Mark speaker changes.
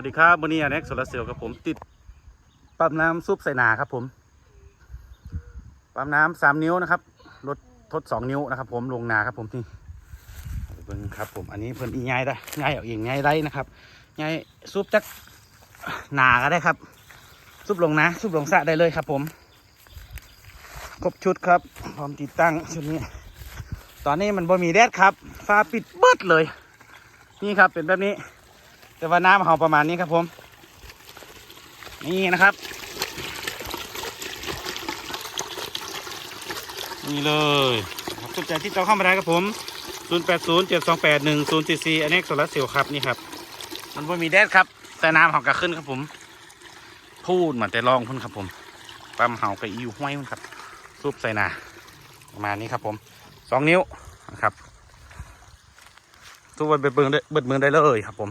Speaker 1: วัสดีครับวันนี้อเน็กโซลาเซลล์ครับผมติดปั๊มน้ำซุปใส่นาครับ ผมปั๊มน้ำสามนิ้วนะครับรถทดสองนิ้วนะครับ ผมลงนาครับ ผมนี่เบิ่งครับ ผมอันนี้เพิ่นอีง่ายได้ง่ายเอาเองง่ายได้นะครับง่ายซุปจักนาก็ได้ครับ ซุปลงนะซุปลงสะได้เลยครับ ผมครบชุดครับ พร้อมติดตั้งชุดนี้ ตอนนี้มันบ่มีแดดครับฟ้าปิดเบิดเลย นี่ครับเป็นแบบนี้ แต่ว่าน้ำเขาประมาณนี้ครับผม นี่นะครับ นี่เลยครับสนใจที่จะเข้ามาได้ครับผม 0 8 0 7 2 8 1 0 4 4อันนี้โซลาร์เซลล์ครับนี่ครับ มันบ่มีแดดครับ แต่น้ำเขาก็ขึ้นครับผม พูดเหมือนแต่ลองพุ่นครับผมปั๊มเขาก็อิ่วห้วยพุ่นครับซุปใส่นาประมาณนี้ครับผมสองนิ้วนะครับทุกวันเบิดเบิดเบิดมือได้เลยครับผม